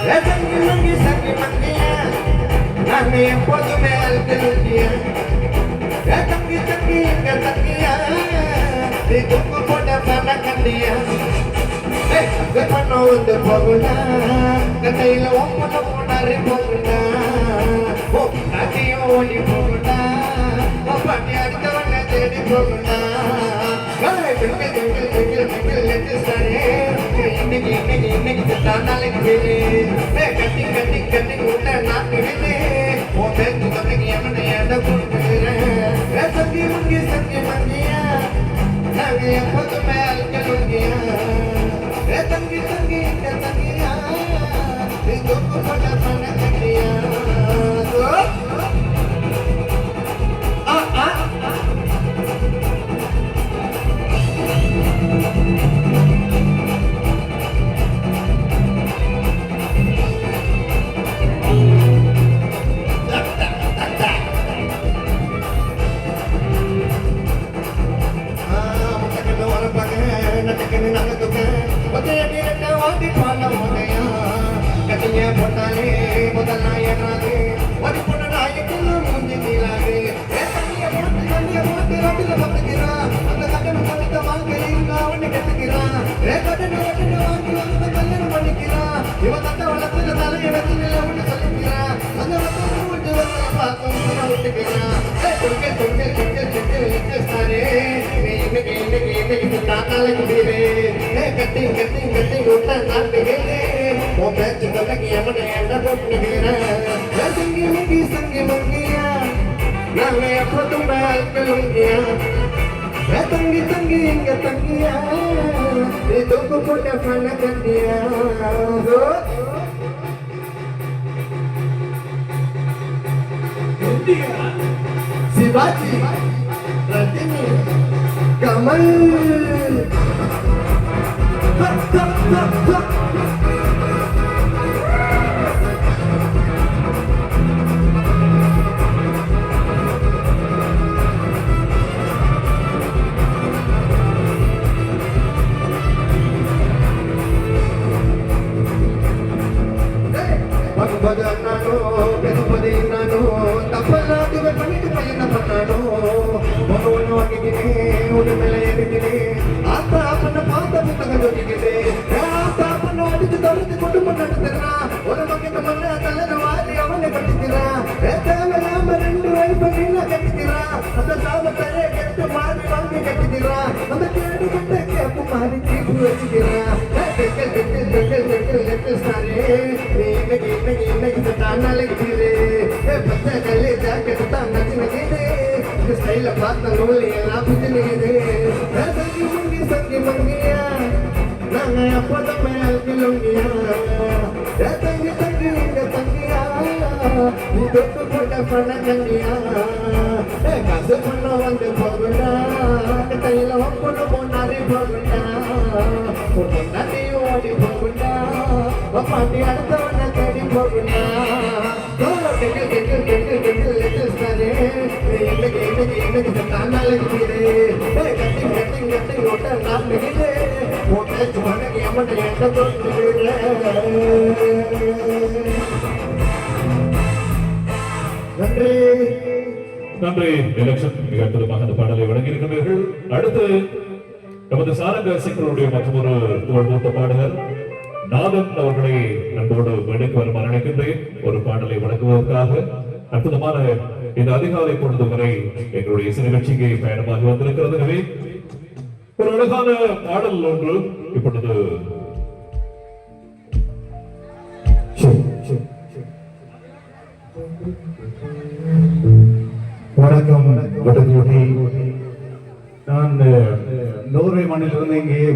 சங்கி மங்கி சங்கி மங்கிய நாங்க எப்போதுமே அழுத்திய தங்கி தங்கி எங்க தங்கியா தொங்கு போட்ட பண்ண கண்டியா பண்ண வந்து போகுண்டா கண்டையில ஒப்பண்ண போனாரு போகுண்டா நதியும் ஓடி போகுண்டா பண்ணி அடுத்தவன தேடி போகுண்டா இன்னைக்கு இன்னைக்கு இன்னைக்கு இன்னைக்கு நாளைக்கு நான் நினைத்தேன் உன் பேச்சு தம்பிக்கு எமனை எந்த நட்டக்கண்ணு நகத்துக்கு ஒத்தையடி ரெட்ட வாட்டி பால முனையா கட்டிங்க போட்டாலே முதல் நாயனாது ஒரு பொண்ணு நாயக்குள்ள மூஞ்சி நீளாது ஏ தண்ணிய போட்டு தண்ணிய போட்டு ரோட்டில பத்துக்கிறான் அந்த கட்டணம் படுத்த வாழ்க்கையில் இருந்தா அவனு கட்டுக்கிறான் ஏ கட்டணம் கட்டணம் வாங்கி வந்து கல்யாணம் பண்ணிக்கிறான் இவன் தட்ட வளர்த்துல தலையிடத்தில் அவனு சொல்லிக்கிறான் அந்த வளர்த்து விட்டு வந்து பார்க்கும் விட்டுக்கிறான் இன்னைக்கு இன்னைக்கு நாளைக்கு வீடு கட்டி கட்டி கட்டி விட்ட நாட்டு வீடு உன் பேச்சு தொலைக்கு எவனை என்ன போட்டுக்கிறேன் சங்கி முங்கி சங்கி முங்கியா நாங்க எப்போதும் மேல்கியா தங்கி தங்கி இங்க தங்கியா நீ தொப்பு போட்ட பண்ண கண்டியா Sivaji Rajini Aman. Tap tap. ஸ்டைல பார்த்த நூல் எல்லாம் புது நிக்குது சங்கி முங்கி சங்கி மங்கியா நாங்க எப்போதும் மேல்கிலோங்கியா தங்கி தங்கி இங்க தங்கியா நீ தொட்டு போட்ட பண்ண கண்டியா காசு பண்ண வந்து போகுண்டா கையில ஒப்பன போனாரே போகுண்டா பொண்ணாட்டி ஓடி போகுண்டா பாட்டி அடுத்தவன தேடி போகுண்டா டெக்கு டெக்கு டெக்கு டெக்கு லெட்டஸ்டாரே இன்னைக்கு இன்னைக்கு கட்டி கட்டி கட்டி ஒட்ட நான் ஒட்ட நன்றி. நன்றி. எலெக்ஷன் மிக அற்புதமாக அந்த பாடலை வழங்கியிருக்கிறீர்கள். அடுத்து நமது சாரங்க சிங்கருடைய மற்றொரு புகழ்மூட்ட பாடகர் நாதன் அவர்களை அன்போடு மேடைக்கு வரும் அழைக்கின்றேன். ஒரு பாடலை வழங்குவதற்காக அற்புதமான இந்த அதிகாலை பொழுது வரை எங்களுடைய இசை நிகழ்ச்சிக்கு பயணமாகி வந்திருக்கிறது. எனவே ஒரு அழகான பாடல் ஒன்று இப்பொழுது. வணக்கம். நான் நோர்வே மண்ணிலிருந்து இங்கேயே